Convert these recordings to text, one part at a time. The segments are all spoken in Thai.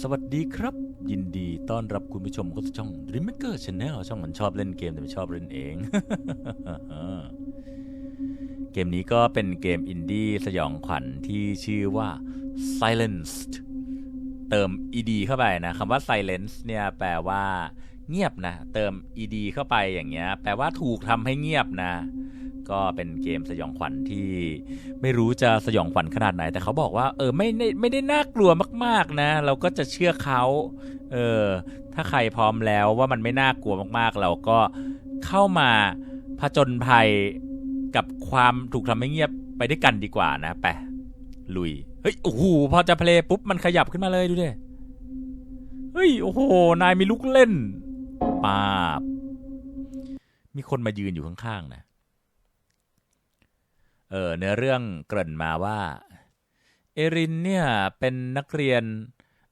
สวัสดีครับ ยินดีต้อนรับคุณผู้ชมเข้าสู่ช่อง Dreamaker Channel ช่องมันชอบเล่นเกมแต่ไม่ชอบเล่นเอง เกมนี้ก็เป็นเกมอินดี้สยองขวัญที่ชื่อว่า Silenced เติม ed เข้าไปนะคำว่า silence เนี่ยแปลว่า เงียบนะ เติม ed เข้าไปอย่างเงี้ย แปลว่าถูกทำให้เงียบนะ ก็เป็นเกมสยองขวัญที่ไม่รู้จะสยองขวัญขนาดไหน แต่เขาบอกว่า เออไม่ได้ไม่ได้น่ากลัวมาก ๆนะ เราก็จะเชื่อเขาเออถ้าใครพร้อมแล้วว่ามันไม่น่ากลัวมากๆ เราก็เข้ามาผจญภัยกับความถูกทำให้เงียบไปด้วยกันดีกว่านะไปลุยเฮ้ยโอ้โหพอจะเพลย์ปุ๊บมันขยับขึ้นมาเลยดูดิเฮ้ยโอ้โหนายมีลูกเล่นปาบมีคนมายืนอยู่ข้างๆนะ เออเนื้อเรื่องเกริ่นมาว่า เอรินเนี่ยเป็นนักเรียน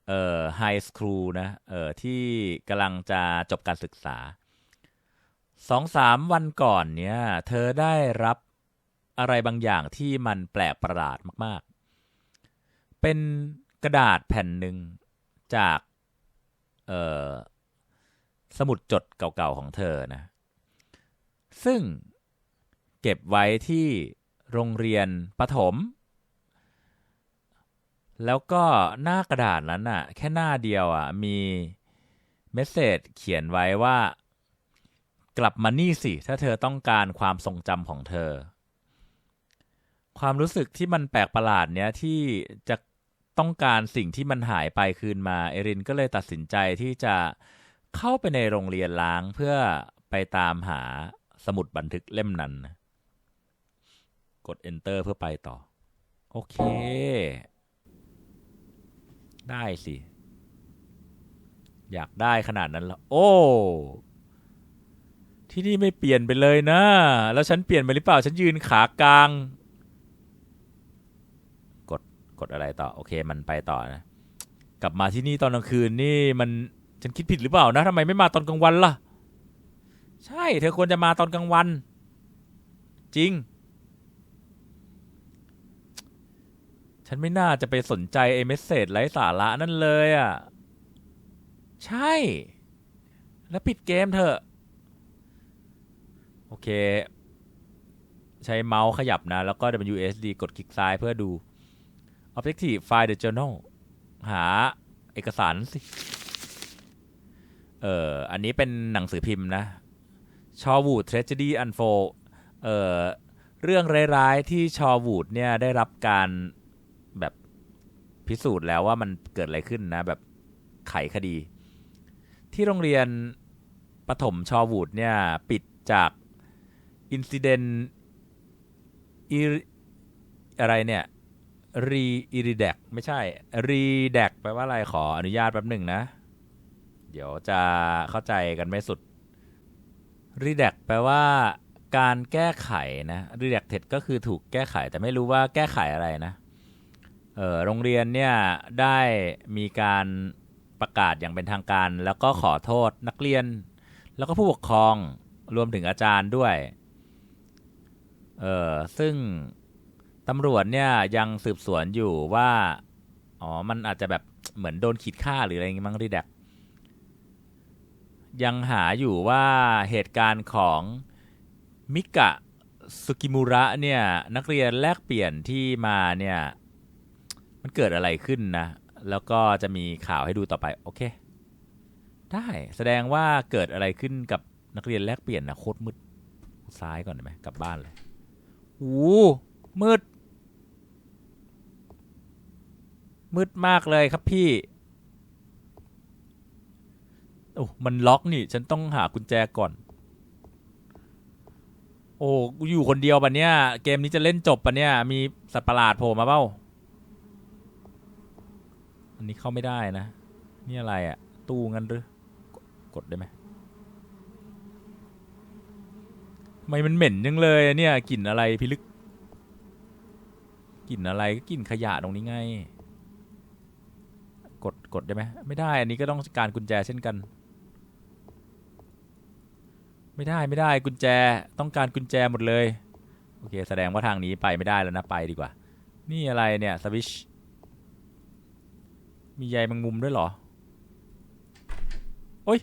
เอ่อไฮสคูลนะเอ่อที่กำลังจะจบการศึกษาสองสามวันก่อนเนี่ยเธอได้รับอะไรบางอย่างที่มันแปลกประหลาดมากๆ เป็นกระดาษแผ่นหนึ่งจากเอ่อสมุดจดเก่าๆของเธอนะ ซึ่งเก็บไว้ที่ โรงเรียนประถม แล้วก็หน้ากระดาษนั้นน่ะแค่หน้าเดียวอะมีเมสเซจเขียนไว้ว่า กลับมานี่สิ ถ้าเธอต้องการความทรงจำของเธอ ความรู้สึกที่มันแปลกประหลาดเนี้ยที่จะต้องการสิ่งที่มันหายไปคืนมา เอรินก็เลยตัดสินใจที่จะเข้าไปในโรงเรียนล้างเพื่อไปตามหาสมุดบันทึกเล่มนั้นนะ กด enter เพื่อไปต่อ โอเค ได้สิ อยากได้ขนาดนั้นล้วโอ้ ที่นี่ไม่เปลี่ยนไปเลยนะ แล้วฉันเปลี่ยนไปหรือเปล่า ฉันยืนขากลาง กด กดอะไรต่อ โอเค มันไปต่อนะ กลับมาที่นี่ตอนกลางคืนนี่มันฉันคิดผิดหรือเปล่านะทำไมไม่มาตอนกลางวันล่ะ ใช่ เธอควรจะมาตอนกลางวัน จริง ฉันไม่น่าจะไปสนใจไอ้เมสเซจไร้สาระนั่นเลยอะ ใช่ แล้วปิดเกมเถอะ โอเค ใช้เมาส์ขยับนะ แล้วก็ WSD กดคลิกซ้ายเพื่อดู Objective File the Journal หาเอกสารสิ เอ่อ อันนี้เป็นหนังสือพิมพ์นะชอวูด Tragedy Unfold เอ่อ เรื่องร้ายๆที่ชอวูดเนี่ยได้รับการ พิสูจน์แล้วว่ามันเกิดอะไรขึ้นนะ แบบไขคดี ที่โรงเรียนปฐมชอวูดเนี่ย ปิดจากอินซิเดนอีอะไรเนี่ยรีอิริเดกไม่ใช่รีเดกแปลว่าอะไรขออนุญาตแป๊บหนึ่งนะ เดี๋ยวจะเข้าใจกันไม่สุด Redact แปลว่าการแก้ไขนะ Redacted ก็คือถูกแก้ไข แต่ไม่รู้ว่าแก้ไขอะไรนะ โรงเรียนเนี่ยได้มีการประกาศอย่างเป็นทางการ แล้วก็ขอโทษนักเรียน แล้วก็ผู้ปกครองรวมถึงอาจารย์ด้วย เออซึ่งตำรวจเนี่ยยังสืบสวนอยู่ว่า อ๋อ มันอาจจะแบบเหมือนโดนขีดค่าหรืออะไรอย่างงี้มั้ง Redact ยังหาอยู่ว่าเหตุการณ์ของมิกะสุกิมุระเนี่ยนักเรียนแลกเปลี่ยนที่มาเนี่ย มันเกิดอะไรขึ้นนะ แล้วก็จะมีข่าวให้ดูต่อไป โอเค ได้แสดงว่าเกิดอะไรขึ้นกับนักเรียนแลกเปลี่ยนนะโคตรมืดซ้ายก่อนได้ไหมกลับบ้านเลยโอ้มืด มืดมากเลยครับพี่โอ้มันล็อกนี่ ฉันต้องหากุญแจก่อน โอ้อยู่คนเดียวปะเนี่ย เกมนี้จะเล่นจบปะเนี่ย มีสัตว์ประหลาดโผล่มาเปล่า อันนี้เข้าไม่ได้นะ นี่อะไรอะตู้งั้นหรือกดได้ไหมทำไมมันเหม็นจังเลยเนี่ยกลิ่นอะไรพิลึกกลิ่นอะไรก็กลิ่นขยะตรงนี้ไง กดกดได้ไหมไม่ได้ อันนี้ก็ต้องการกุญแจเช่นกัน ไม่ได้ไม่ได้กุญแจต้องการกุญแจหมดเลย โอเค แสดงว่าทางนี้ไปไม่ได้แล้วนะไปดีกว่า นี่อะไรเนี่ยสวิช มีใยแมงมุมด้วยเหรอ โอ๊ย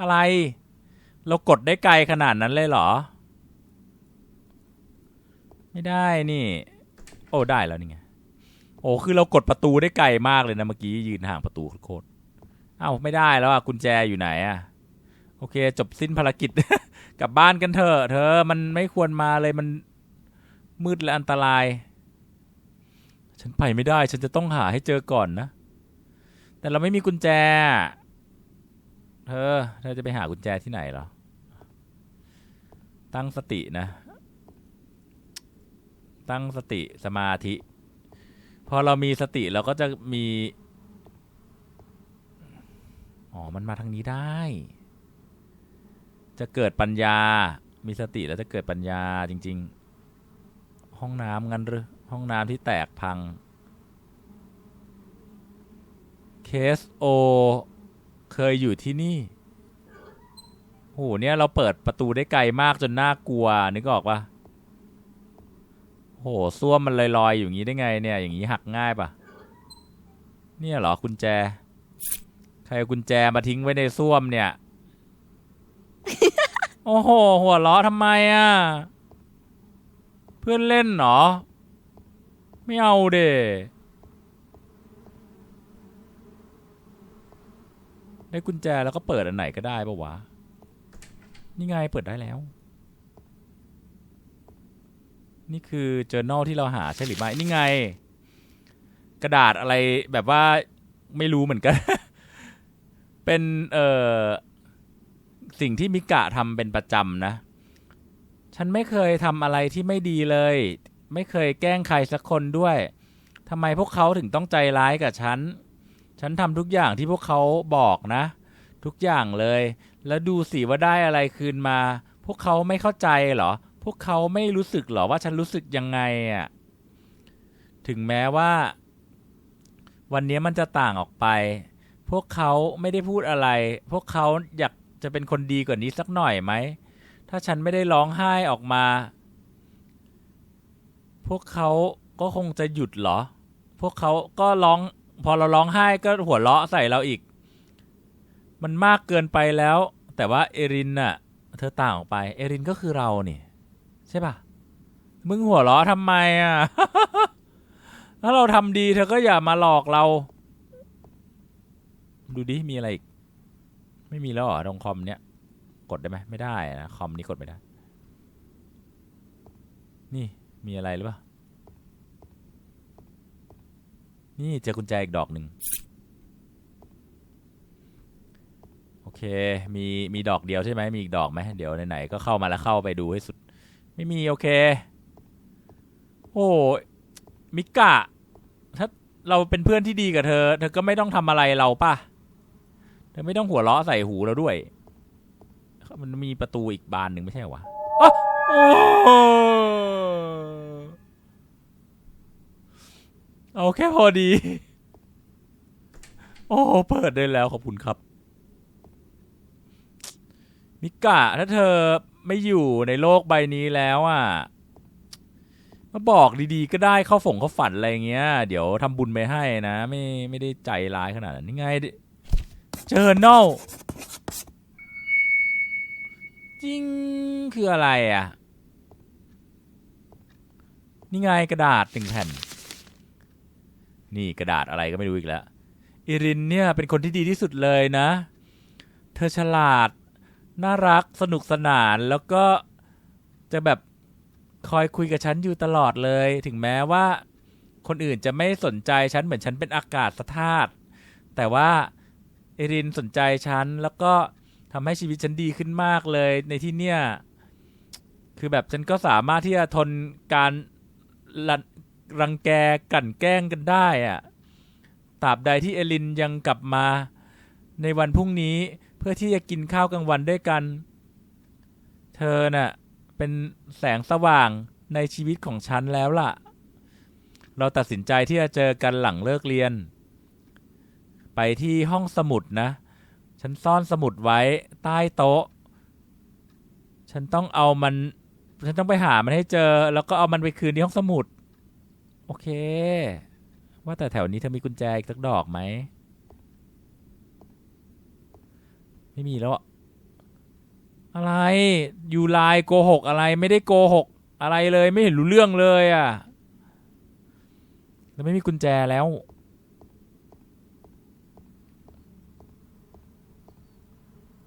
อะไร เรากดได้ไกลขนาดนั้นเลยเหรอ ไม่ได้นี่ โอ้ได้แล้วนี่ไง โอ้คือเรากดประตูได้ไกลมากเลยนะเมื่อกี้ยืนห่างประตูโคตรเอ้าไม่ได้แล้วอะกุญแจอยู่ไหนอะ โอเค จบสิ้นภารกิจ กลับบ้านกันเถอะเธอ มันไม่ควรมาเลยมันมืดและอันตราย ฉันไปไม่ได้ ฉันจะต้องหาให้เจอก่อนนะ แต่เราไม่มีกุญแจ เธอเธอจะไปหากุญแจที่ไหนเหรอ ตั้งสตินะ ตั้งสติสมาธิ พอเรามีสติเราก็จะมี อ๋อ มันมาทางนี้ได้ จะเกิดปัญญา มีสติแล้วจะเกิดปัญญาจริง ๆ ห้องน้ำงั้นหรือ ห้องน้ำที่แตกพัง เคสโอเคยอยู่ที่นี่โหเนี่ยเราเปิดประตูได้ไกลมากจนน่ากลัวนึกออกปะโหส้วมมันลอยๆอยู่อย่างนี้ได้ไงเนี่ย อย่างนี้หักง่ายปะเนี่ยเหรอกุญแจ ใครเอากุญแจมาทิ้งไว้ในส้วมเนี่ย โอ้โห หัวเราะทำไมอะ เพื่อนเล่นเหรอ ไม่เอาเด้ ได้กุญแจแล้วก็เปิดอันไหนก็ได้ปะวะ นี่ไงเปิดได้แล้ว นี่คือ journal ที่เราหาใช่หรือไม่นี่ไง กระดาษอะไรแบบว่าไม่รู้เหมือนกัน เป็นเอ่อสิ่งที่มิกะทำเป็นประจำนะ ฉันไม่เคยทำอะไรที่ไม่ดีเลย ไม่เคยแกล้งใครสักคนด้วยทำไมพวกเขาถึงต้องใจร้ายกับฉัน ฉันทำทุกอย่างที่พวกเขาบอกนะ ทุกอย่างเลย แล้วดูสิว่าได้อะไรคืนมา พวกเขาไม่เข้าใจเหรอ พวกเขาไม่รู้สึกเหรอว่าฉันรู้สึกยังไงอะถึงแม้ว่า วันนี้มันจะต่างออกไป พวกเขาไม่ได้พูดอะไร พวกเขาอยากจะเป็นคนดีกว่านี้สักหน่อยไหม ถ้าฉันไม่ได้ร้องไห้ออกมา พวกเขาก็คงจะหยุดเหรอ พวกเขาก็ร้อง พอเราร้องไห้ก็หัวเราะใส่เราอีก มันมากเกินไปแล้ว แต่ว่าเอรินน่ะ เธอต่างออกไป เอรินก็คือเรานี่ใช่ปะมึงหัวเราะทำไมอะ ถ้าเราทำดีเธอก็อย่ามาหลอกเรา ดูดิมีอะไรอีก ไม่มีแล้วเหรอตรงคอมเนี้ยกดได้ไหมไม่ได้นะคอมนี้กดไม่ได้ นี่มีอะไรหรือเปล่า นี่เจอกุญแจอีกดอกหนึ่งโอเค มีมีดอกเดียวใช่ไหมมีอีกดอกไหมเดี๋ยวไหนๆก็เข้ามาแล้วเข้าไปดูให้สุด ไม่มีโอเค โอ้มิกะถ้าเราเป็นเพื่อนที่ดีกับเธอ เธอก็ไม่ต้องทำอะไรเราป่ะ เธอไม่ต้องหัวเราะใส่หูเราด้วย มันมีประตูอีกบานหนึ่งไม่ใช่เหรอวะอ๊ะโอ้ เอาแค่พอดี โอ้ เปิดได้แล้วขอบคุณครับ มิกะถ้าเธอไม่อยู่ในโลกใบนี้แล้วอะ มาบอกดีๆ ก็ได้เข้าฝงเข้าฝันอะไรเงี้ย เดี๋ยวทำบุญไปให้นะ ไม่ไม่ได้ใจร้ายขนาดนั้นนี่ไง เจอเนลจริงคืออะไรอะ นี่ไงกระดาษหนึ่งแผ่น นี่กระดาษอะไรก็ไม่รู้อีกแล้วอิรินเนี่ยเป็นคนที่ดีที่สุดเลยนะ เธอฉลาด น่ารักสนุกสนานแล้วก็จะแบบคอยคุยกับฉันอยู่ตลอดเลย ถึงแม้ว่าคนอื่นจะไม่สนใจฉันเหมือนฉันเป็นอากาศธาตุแต่ว่าเอรินสนใจฉันแล้วก็ทำให้ชีวิตฉันดีขึ้นมากเลยในที่เนี่ย คือแบบฉันก็สามารถที่จะทนการ รังแกกั่นแกล้งกันได้อะตราบใดที่เอลินยังกลับมา ในวันพรุ่งนี้เพื่อที่จะกินข้าวกลางวันด้วยกัน เธอน่ะเป็นแสงสว่างในชีวิตของฉันแล้วล่ะ เราตัดสินใจที่จะเจอกันหลังเลิกเรียน ไปที่ห้องสมุดนะ ฉันซ่อนสมุดไว้ใต้โต๊ะ ฉันต้องเอามัน ฉันต้องไปหามันให้เจอ แล้วก็เอามันไปคืนที่ห้องสมุด โอเค ว่าแต่แถวนี้เธอมีกุญแจอีกสักดอกไหม ไม่มีแล้วอะอะไร อยู่ไลน์โกหกอะไรไม่ได้โกหกอะไรเลยไม่เห็นรู้เรื่องเลยอะ่ะ แล้วไม่มีกุญแจแล้ว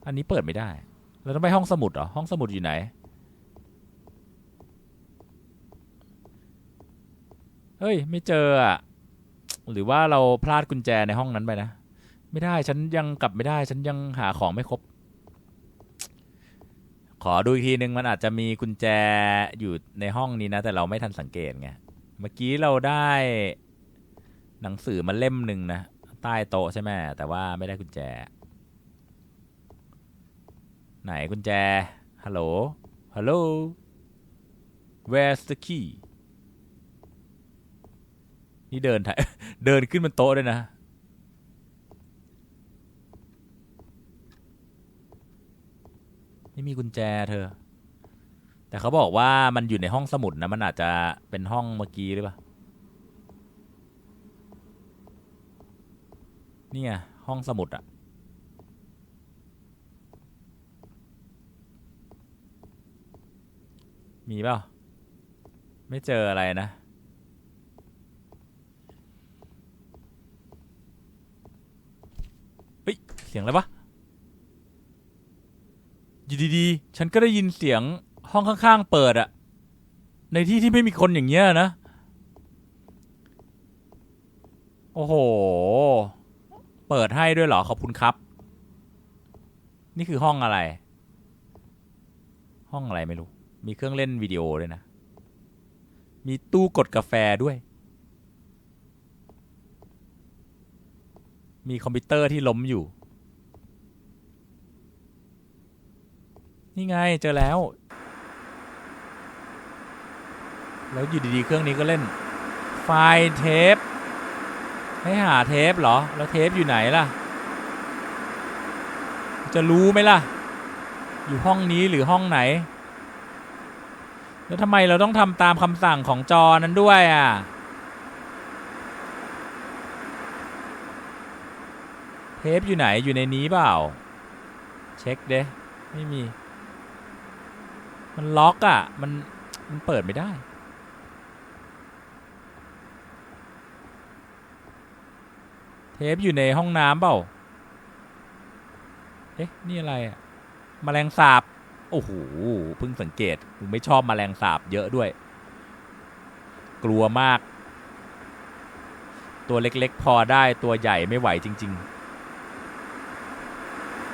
อันนี้เปิดไม่ได้เราต้องไปห้องสมุดเหรอ ห้องสมุดอยู่ไหน เฮ้ย ไม่เจออะหรือว่าเราพลาดกุญแจในห้องนั้นไปนะ ไม่ได้ฉันยังกลับไม่ได้ ฉันยังหาของไม่ครบ ขอดูอีกทีนึงมันอาจจะมีกุญแจอยู่ในห้องนี้นะ แต่เราไม่ทันสังเกตไงเมื่อกี้เราได้ หนังสือมาเล่มหนึ่งนะ ใต้โต๊ะใช่ไหมแต่ว่าไม่ได้กุญแจ ไหนกุญแจฮัลโหลฮัลโหล where's the key นี่เดินถ่ายเดินขึ้นบนโต๊ะด้วยนะ ไม่มีกุญแจเธอ แต่เขาบอกว่ามันอยู่ในห้องสมุดนะ มันอาจจะเป็นห้องเมื่อกี้หรือเปล่า เนี่ย ห้องสมุดอะมีเปล่า ไม่เจออะไรนะ เฮ้ย เสียงอะไรวะอยู่ดีๆ ฉันก็ได้ยินเสียงห้องข้างๆ เปิดอะในที่ที่ไม่มีคนอย่างเงี้ยนะ โอ้โห เปิดให้ด้วยเหรอ ขอบคุณครับ นี่คือห้องอะไร ห้องอะไรไม่รู้ มีเครื่องเล่นวิดีโอด้วยนะ มีตู้กดกาแฟด้วย มีคอมพิวเตอร์ที่ล้มอยู่ นี่ไงเจอแล้ว แล้วอยู่ดีๆเครื่องนี้ก็เล่น ไฟล์เทป ให้หาเทปเหรอ แล้วเทปอยู่ไหนล่ะ จะรู้ไหมล่ะ อยู่ห้องนี้หรือห้องไหน แล้วทำไมเราต้องทำตามคำสั่งของจอนั้นด้วยอะเทปอยู่ไหนอยู่ในนี้เปล่า เช็คเด้ไม่มี มันล็อกอะ มัน มันเปิดไม่ได้ เทปอยู่ในห้องน้ำเปล่า เอ๊ะ นี่อะไรอะแมลงสาบ โอ้โห เพิ่งสังเกตมึงไม่ชอบแมลงสาบเยอะด้วย กลัวมาก ตัวเล็กๆ พอได้ ตัวใหญ่ไม่ไหวจริง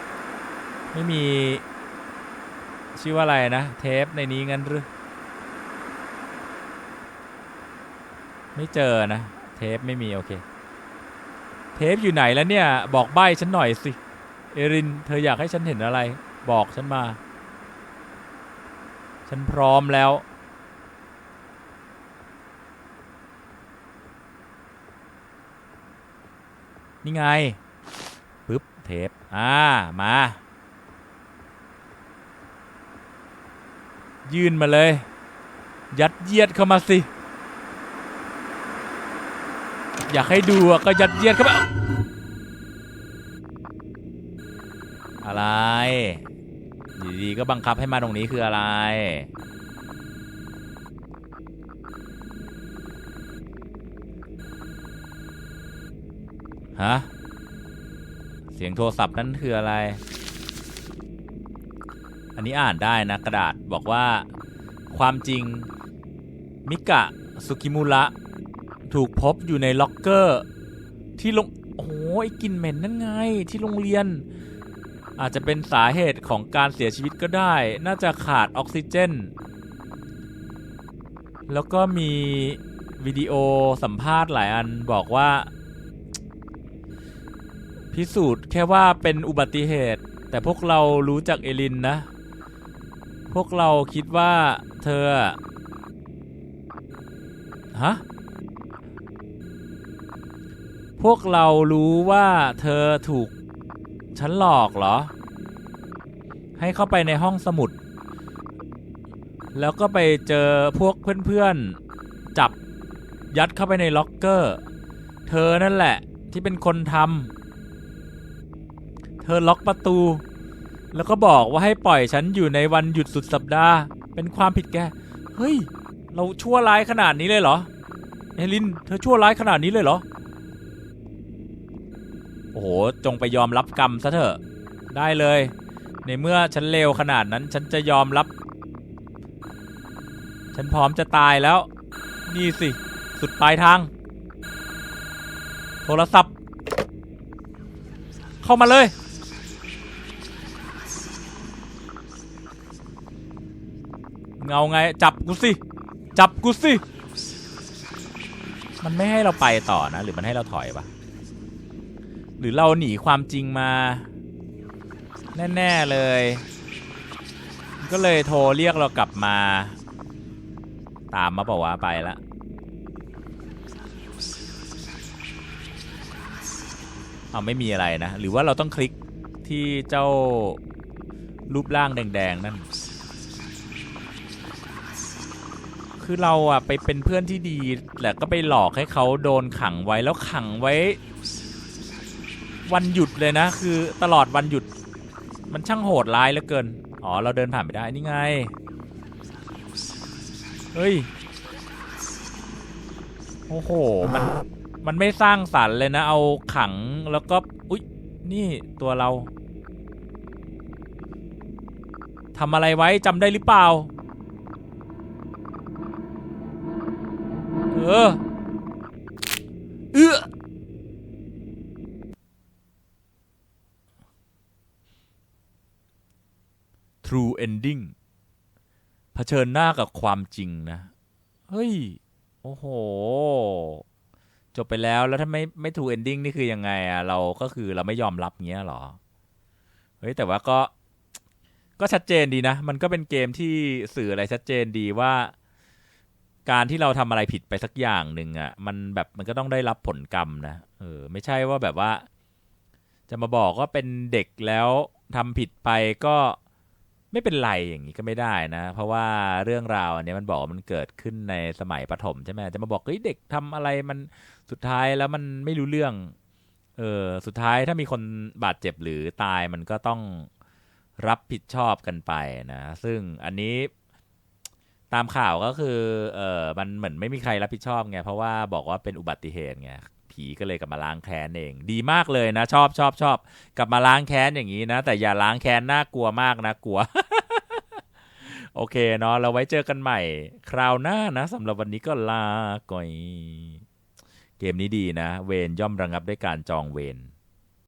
ๆ ไม่มี ชื่อว่าอะไรนะ เทปในนี้งั้นหรือ ไม่เจอนะ เทปไม่มีโอเค เทปอยู่ไหนแล้วเนี่ย บอกใบ้ฉันหน่อยสิ เอริน เธออยากให้ฉันเห็นอะไร บอกฉันมา ฉันพร้อมแล้วนี่ไงปึ๊บเทป อ่า มา ยื่นมาเลย ยัดเยียดเข้ามาสิ อยากให้ดูก็ยัดเยียดเข้ามาอะไรดีๆก็บังคับให้มาตรงนี้คืออะไรฮะเสียงโทรศัพท์นั่นคืออะไร อันนี้อ่านได้นะกระดาษบอกว่าความจริงมิกะสุกิมุระถูกพบอยู่ในล็อกเกอร์ ที่ลงโอ้โหไอ้กลิ่นเหม็นนั่นไงที่โรงเรียน อาจจะเป็นสาเหตุของการเสียชีวิตก็ได้ น่าจะขาดออกซิเจน แล้วก็มีวิดีโอสัมภาษณ์หลายอันบอกว่า พิสูจน์แค่ว่าเป็นอุบัติเหตุ แต่พวกเรารู้จักเอลินนะ พวกเราคิดว่าเธอ ฮะ พวกเรารู้ว่าเธอถูกฉันหลอกเหรอ ให้เข้าไปในห้องสมุด แล้วก็ไปเจอพวกเพื่อนๆ จับยัดเข้าไปในล็อกเกอร์ เธอนั่นแหละที่เป็นคนทำเธอล็อกประตู แล้วก็บอกว่าให้ปล่อยฉันอยู่ในวันหยุดสุดสัปดาห์ เป็นความผิดแก เฮ้ย เราชั่วร้ายขนาดนี้เลยเหรอ เอลิน เธอชั่วร้ายขนาดนี้เลยเหรอ โอ้โห จงไปยอมรับกรรมซะเถอะ ได้เลย ในเมื่อฉันเลวขนาดนั้น ฉันจะยอมรับ ฉันพร้อมจะตายแล้ว นี่สิ สุดปลายทาง โทรศัพท์ เข้ามาเลย เงาไงจับกูสิ จับกูสิ มันไม่ให้เราไปต่อนะ หรือมันให้เราถอยปะหรือเราหนีความจริงมา แน่ ๆ เลย ก็เลยโทรเรียกเรากลับมา ตามมาบอกว่าไปละเอาไม่มีอะไรนะ หรือว่าเราต้องคลิกที่เจ้ารูปร่างแดง ๆ นั่น คือเราอะไปเป็นเพื่อนที่ดีแต่ก็ไปหลอกให้เขาโดนขังไว้แล้วขังไว้ วันหยุดเลยนะ คือตลอดวันหยุด มันช่างโหดร้ายเหลือเกิน อ๋อ เราเดินผ่านไปได้นี่ไง เฮ้ย โอ้โห มัน มันไม่สร้างสรรค์เลยนะ เอาขังแล้วก็ อุ๊ย นี่ตัวเราทำอะไรไว้จำได้หรือเปล่า เออเออ True Ending เผชิญหน้ากับความจริงนะ เฮ้ย โอ้โห จบไปแล้วแล้วถ้าไม่ไม่ True Ending นี่คือยังไงอะเราก็คือเราไม่ยอมรับเงี้ยหรอ เฮ้ย แต่ว่าก็ก็ชัดเจนดีนะ มันก็เป็นเกมที่สื่ออะไรชัดเจนดีว่า การที่เราทำอะไรผิดไปสักอย่างหนึ่งอะ่ะ มันแบบมันก็ต้องได้รับผลกรรมนะเออ ไม่ใช่ว่าแบบว่า จะมาบอกว่าเป็นเด็กแล้วทำผิดไปก็ไม่เป็นไรอย่างนี้ก็ไม่ได้นะ เพราะว่าเรื่องราวอันนี้มันบอกมันเกิดขึ้นในสมัยประถมใช่ไหมจะมาบอกเฮ้ยเด็กทำอะไรมันสุดท้ายแล้วมันไม่รู้เรื่อง เออสุดท้ายถ้ามีคนบาดเจ็บหรือตายมันก็ต้องรับผิดชอบกันไปนะ ซึ่งอันนี้ ตามข่าวก็คือเออมันเหมือนไม่มีใครรับผิดชอบไงเพราะว่าบอกว่าเป็นอุบัติเหตุไงผีก็เลยกลับมาล้างแค้นเอง ดีมากเลยนะ ชอบชอบชอบกลับมาล้างแค้นอย่างนี้นะ แต่อย่าล้างแค้นน่ากลัวมากนะกลัว โอเคเนาะเราไว้เจอกันใหม่ คราวหน้านะสำหรับวันนี้ก็ลาก่อย เกมนี้ดีนะ เวรย่อมระงับด้วยการจองเวร